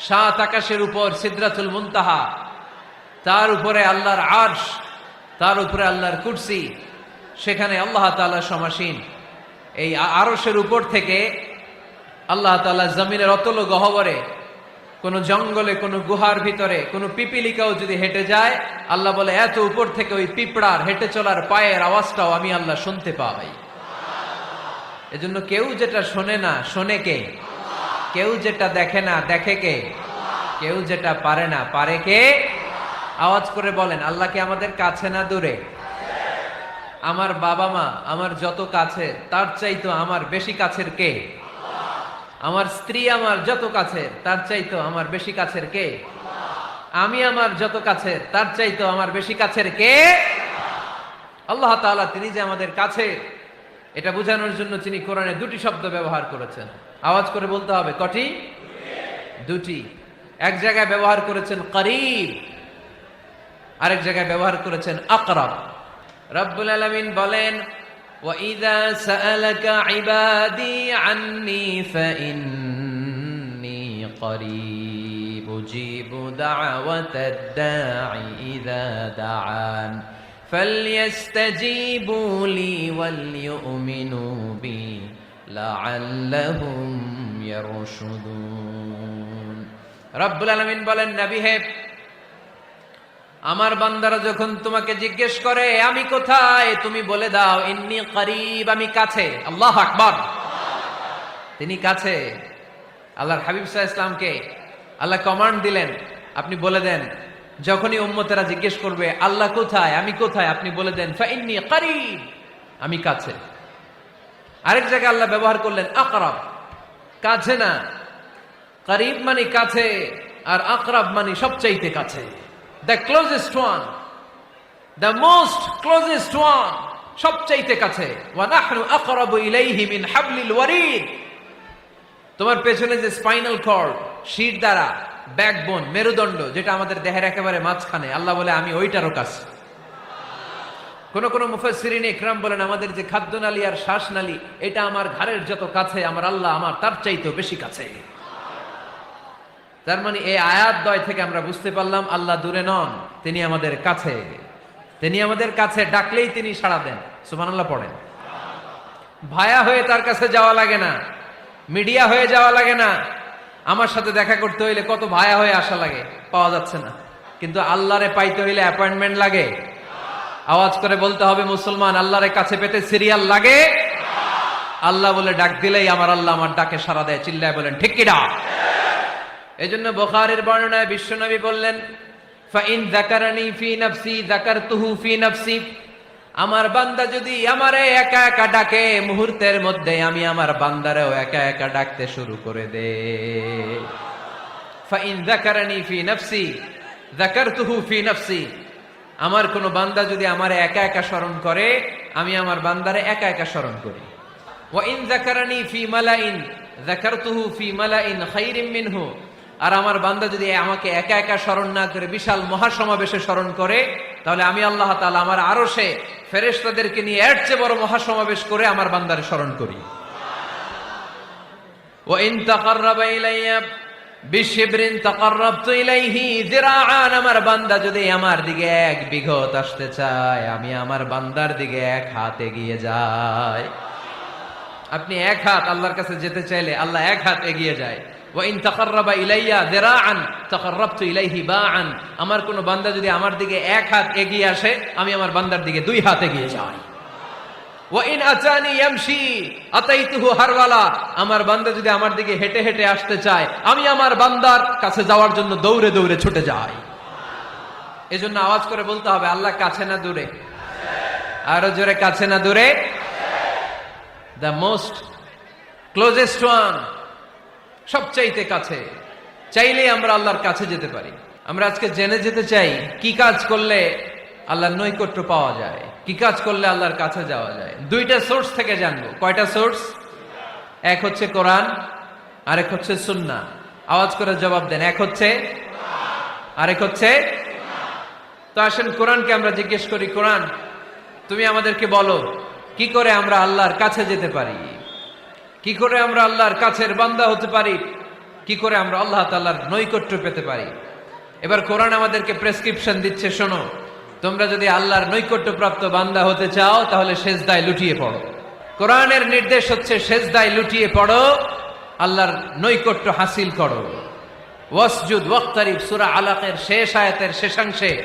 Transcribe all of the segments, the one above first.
সাত আকাশের উপর সিদ্রাতুল মুনতাহা। তার উপরে আল্লাহর আর্শ, তার উপরে আল্লাহর কুর্সি, সেখানে আল্লাহ তাআলা সমাসীন। এই আরসের উপর থেকে আল্লাহ তাআলা জমিনের অতল গহবরে, কোন জঙ্গলে, কোন গুহার ভিতরে, কোন পিপিলিকাও যদি হেঁটে যায়, আল্লাহ বলে, এত উপর থেকে ওই পিঁপড়ার হেঁটে চলার পায়ের আওয়াজটাও আমি আল্লাহ শুনতে পাই। এজন্য কেউ যেটা শোনে না, শোনে কে? কেউ যেটা দেখে না, দেখে কে? কেউ যেটা পারে না, পারে কে? আওয়াজ করে বলেন, আল্লাহ কি আমাদের কাছে না দূরে? আমার বাবা মা আমার যত কাছে, তার চাইতো আমার বেশি কাছের কে? আমার স্ত্রী আমার যত কাছে, তার চাইতো আমার বেশি কাছের কে? আমি আমার যত কাছে, তার চাইতো আমার বেশি কাছের কে? আল্লাহ তিনি যে আমাদের কাছে, এটা বোঝানোর জন্য তিনি কোরআনে দুটি শব্দ ব্যবহার করেছেন। আওয়াজ করে বলতে হবে কটি দুটি এক জায়গায় ব্যবহার করেছেন করিব আরেক জায়গায় ব্যবহার করেছেন আকরাব রব্বুল আলামিন বলেন وَإِذَا سَأَلَكَ عِبَادِي عَنِّي فَإِنِّي قَرِيبٌ أُجِيبُ دَعْوَةَ الدَّاعِ إِذَا دَعَانِ فَلْيَسْتَجِيبُوا لِي وَلْيُؤْمِنُوا بِي লাআল্লাহুম ইয়ারশুদুন। রব্বুল আলামিন বলেন, নবী হে, আমার বান্দারা যখন তোমাকে জিজ্ঞেস করে, আমি কোথায়? তুমি বলে দাও, ইন্নি করিব, আমি কাছে। আল্লাহ আকবর। তিনি কাছে। আল্লাহর হাবিব সাহ ইসলামকে আল্লাহ কমান্ড দিলেন। আপনি বলে দেন, যখনই উম্মতেরা জিজ্ঞেস করবে, আল্লাহ কোথায়? আমি কোথায়? আপনি বলে দেন ফাইন্নি করিব, আমি কাছে। আরেক জায়গায় আল্লাহ ব্যবহার করলেন আকরাব। কাছে না। করিব মানে কাছে আর আকরাব মানে সবচাইতে কাছে। The closest one the most closest one সবচাইতে কাছে। তোমার পেছনে যে স্পাইনাল কর্ড, শির দ্বারা, ব্যাকবোন, মেরুদণ্ড, যেটা আমাদের দেহের একেবারে মাঝখানে, আল্লাহ বলে, আমি ওইটারও কাছে। কোন কোন মুফাসসিরিন ইকরাম বলেন, আমাদের যে খাদ্যনালী আর শ্বাসনালী, এটা আমার ঘাড়ের যত কাছে, আমার আল্লাহ আমার তার চাইতেও বেশি কাছে। তার মানে এই আয়াত দয় থেকে আমরা বুঝতে পারলাম, আল্লাহ দূরে নন, তিনি আমাদের কাছে। তিনি আমাদের কাছে ডাকলেই তিনি সাড়া দেন। সুবহানাল্লাহ পড়েন। ভায়া হয়ে তার কাছে যাওয়া লাগে না, মিডিয়া হয়ে যাওয়া লাগে না। আমার সাথে দেখা করতে হইলে কত ভায়া হয়ে আসা লাগে, পাওয়া যাচ্ছে না। কিন্তু আল্লাহরে পাইতে হইলে অ্যাপয়েন্টমেন্ট লাগে। আওয়াজ করে বলতে হবে, মুসলমান, আল্লাহরে কাছে পেতে সিরিয়াল লাগে? আল্লাহ বলে, ডাক দিলেই আমার আল্লাহ আমার ডাকে সাড়া দেয়। চিল্লায় বলেন, ঠিক কি ডাক এই জন্য বোখারের বর্ণনায় বিশ্বনবী বললেন, ফাইন জাকারানি ফি নাফসি জাকারতুহু ফি নাফসি। আমার বান্দা যদি আমারে একা একা ডাকে, মুহূর্তের মধ্যে আমি আমার বান্দারেও একা একা ডাকতে শুরু করে দে। ফাইন জাকারানি ফি নাফসি জাকারতুহু ফি নাফসি। আমার কোন বান্দা যদি আমার একা একা স্মরণ করে, আমি আমার বান্দারে একা একা স্মরণ করি। ফি মালাইন ফি মিনহু। আর আমার বান্দা যদি আমাকে একা একা স্মরণ না করে, বিশাল মহাসমাবেশে স্মরণ করে, তাহলে আমি আল্লাহ তাআলা আমার আরও সে ফেরেশতাদেরকে নিয়ে এর চেয়ে বড় মহাসমাবেশ করে আমার বান্দারে স্মরণ করি। তাকাররাবা ইলাইয়া বিশিবরিন আমার বান্দা যদি আমার দিকে এক বিঘত আসতে চায়, আমি আমার বান্দার দিকে এক হাত এগিয়ে যাই। আপনি এক হাত আল্লাহর কাছে যেতে চাইলে আল্লাহ এক হাত এগিয়ে যায়। ওয়াইন তাকাররাবা ইলাইয়া যিরাআন, তাকাররাবতু ইলাইহি বাআন, আমার কোন বান্দা যদি আমার দিকে এক হাত এগিয়ে আসে, আমি আমার বান্দার দিকে দুই হাত এগিয়ে যাই। আমার বান্দা যদি আমার দিকে হেঁটে হেঁটে আসতে চায়, আমি আমার বান্দার কাছে যাওয়ার জন্য দৌড়ে দৌড়ে ছুটে যাই। এজন্য আওয়াজ করে বলতে হবে, আল্লাহ কাছে না দূরে। আরও জোরে, কাছে না দূরে। দ্য মোস্ট ক্লোজেস্ট ওয়ান সবচাইতে কাছে। চাইলেই আমরা আল্লাহর কাছে যেতে পারি। আমরা আজকে জেনে যেতে চাই, কি কাজ করলে আল্লাহর নৈকট্য পাওয়া যায়। কি কাজ করলে আল্লাহর কাছে যাওয়া যায়? দুইটা সোর্স থেকে জানব। কয়টা সোর্স এক হচ্ছে কোরআন, আরেক হচ্ছে সুন্না। আওয়াজ করে জবাব দেন। এক হচ্ছে আরেক হচ্ছে তো আসেন, কোরআনকে আমরা জিজ্ঞেস করি, কোরআন, তুমি আমাদেরকে বলো, কি করে আমরা আল্লাহর কাছে যেতে পারি? কি করে আমরা আল্লাহর কাছের বান্দা হতে পারি? কি করে আমরা আল্লাহ তাল্লাহর নৈকট্য পেতে পারি? এবার কোরআন আমাদেরকে প্রেসক্রিপশন দিচ্ছে, শোনো। তোমরা যদি আল্লাহর নৈকট্যপ্রাপ্ত বান্দা হতে চাও, তাহলে সেজদায় লুটিয়ে পড়ো। কোরআনের নির্দেশ হচ্ছে সেজদায় লুটিয়ে পড়ো, আল্লাহর নৈকট্য হাসিল করো। ওয়াসজুদ ওয়াক্তারিব, সুরা আলাকের শেষ আয়াতের শেষাংশে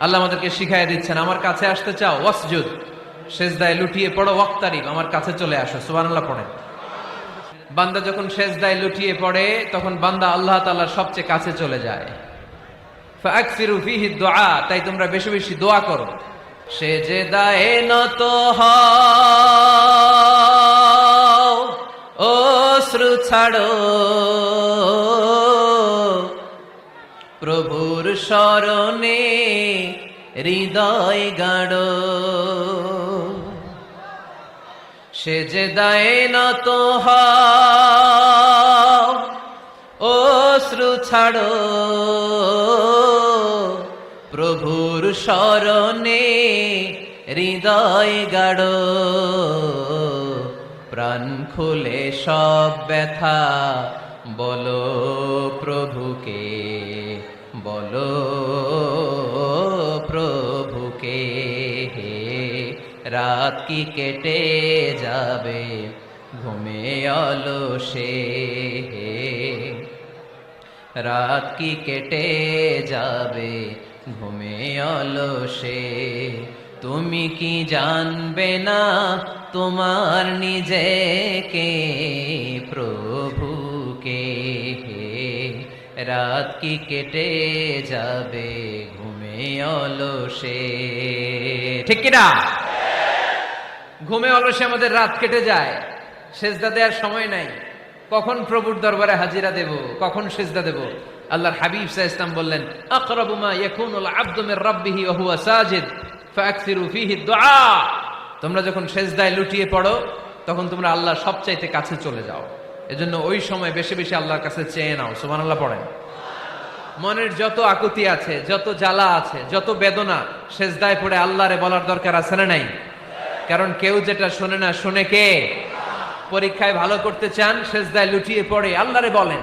আল্লাহ আমাদেরকে শিখাই দিচ্ছেন, আমার কাছে আসতে চাও, ওয়াসজুদ। সেজদায় লুটিয়ে পড়ো, ওয়াক্তারিব, আমার কাছে চলে আসো। সুবহানাল্লাহ পড়েন। বান্দা যখন সেজদায় লুটিয়ে পড়ে, তখন বান্দা আল্লাহ তাআলার সবচেয়ে কাছে চলে যায়। দুআ তাই তোমরা বেশি বেশি দোয়া করো। সেজদায়ে নত হও অশ্রু ছাড়ো। প্রভুর স্মরণে হৃদয় গাড়ো সে যে দায় নত হও অশ্রু ছাড়ো। প্রভুর স্মরণে হৃদয় গাড়ো প্রাণ খুলে সব ব্যথা, বলো প্রভুকে বলো প্রভুকে, হে রাত কি কেটে যাবে, ঘুমে আলো অলসে রাত কি কেটে যাবে ঘুমে অলসে। তুমি কি জানবে না তোমার নিজেকে? প্রভুকে রাত কি কেটে যাবে ঘুমে অলসে? ঠিক কিনা? ঘুমে অলসে আমাদের রাত কেটে যায়, সেজদা দেওয়ার সময় নাই। কখন প্রভুর দরবারে হাজিরা দেব, কখন সেজদা দেব? আল্লাহর হাবিব সাহ বললেন আকরাবুমা ইয়াকুনুল আবদু মির রাব্বিহি ওয়া হুয়া সাজিদ ফাকসিরু ফিহি দুআ। তোমরা যখন সেজদায় লুটিয়ে পড়ো, তখন তোমরা আল্লাহর সবচাইতে কাছে চলে যাও। এজন্য ওই সময় বেশি বেশি আল্লাহর কাছে চেয়ে নাও, সুবহানাল্লাহ পড়েন। মনের যত আকুতি আছে, যত জ্বালা আছে, যত বেদনা, সেজদায় পড়ে আল্লাহরে বলার দরকার আছে না নাই? কারণ কেউ যেটা শোনে না, শুনে কে? পরীক্ষায় ভালো করতে চান, সেজদায় লুটিয়ে পড়ে আল্লাহরে বলেন।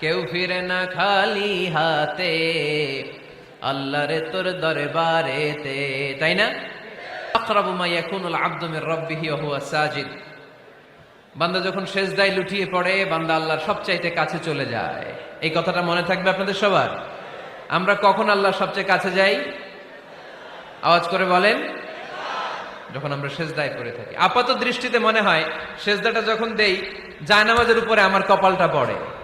কেউ ফিরে না খালি হাতে। আল্লাহরে তোর দরবারেতে, তাই না? সাজিদ। বান্দা যখন সেজদায় লুটিয়ে পড়ে, বান্দা কাছে চলে যায়। এই কথাটা মনে থাকবে আপনাদের সবার? আমরা কখন সবচেয়ে কাছে যাই? আওয়াজ করে বলেন। যখন আমরা থাকি। আপাত দৃষ্টিতে মনে হয়, সেজদাটা যখন দেই, জায়নামাজের উপরে আমার কপালটা পড়ে।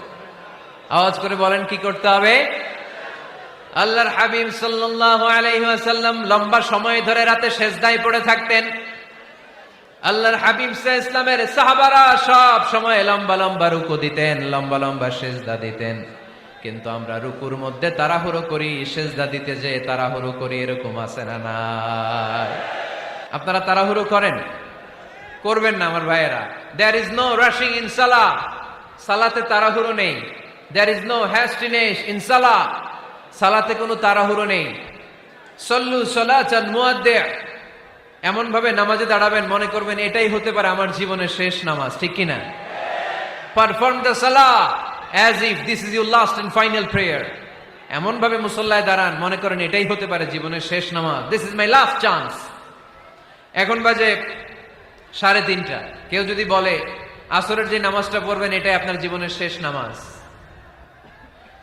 আওয়াজ করে বলেন কি করতে হবে? আল্লাহর হাবিব সাল্লাল্লাহু আলাইহি ওয়াসাল্লাম লম্বা সময় ধরে রাতে সেজদায় পড়ে থাকতেন। আল্লাহর হাবিব সাহ ইসলামের সাহাবারা সব সময় লম্বা লম্বা রুকু দিতেন, লম্বা লম্বা সেজদা দিতেন। কিন্তু আমরা রুকুর মধ্যে তাড়াহুড়ো করি, সেজদা দিতে যে তাড়াহুড়ো করি, এরকম আছে না নাই? আপনারা তাড়াহুড়ো করেন? করবেন না আমার ভাইয়েরা। There is no rushing in salah সালাতে তাড়াহুড়ো নেই। There is no hastiness in salah সালাতে কোনো তাড়াহুড়ো নেই। সল্লু সলাচান মুয়াদ্দে। এমন ভাবে নামাজে দাঁড়াবেন, মনে করবেন এটাই হতে পারে আমার জীবনের শেষ নামাজ, ঠিক কিনা? Perform the salah as if this is your last and final prayer এমন ভাবে মুসল্লায় দাঁড়ান, মনে করেন এটাই হতে পারে জীবনের শেষ নামাজ। This is my last chance এখন বাজে সাড়ে তিনটা। কেউ যদি বলে, আসরের যে নামাজটা পড়বেন, এটাই আপনার জীবনের শেষ নামাজ।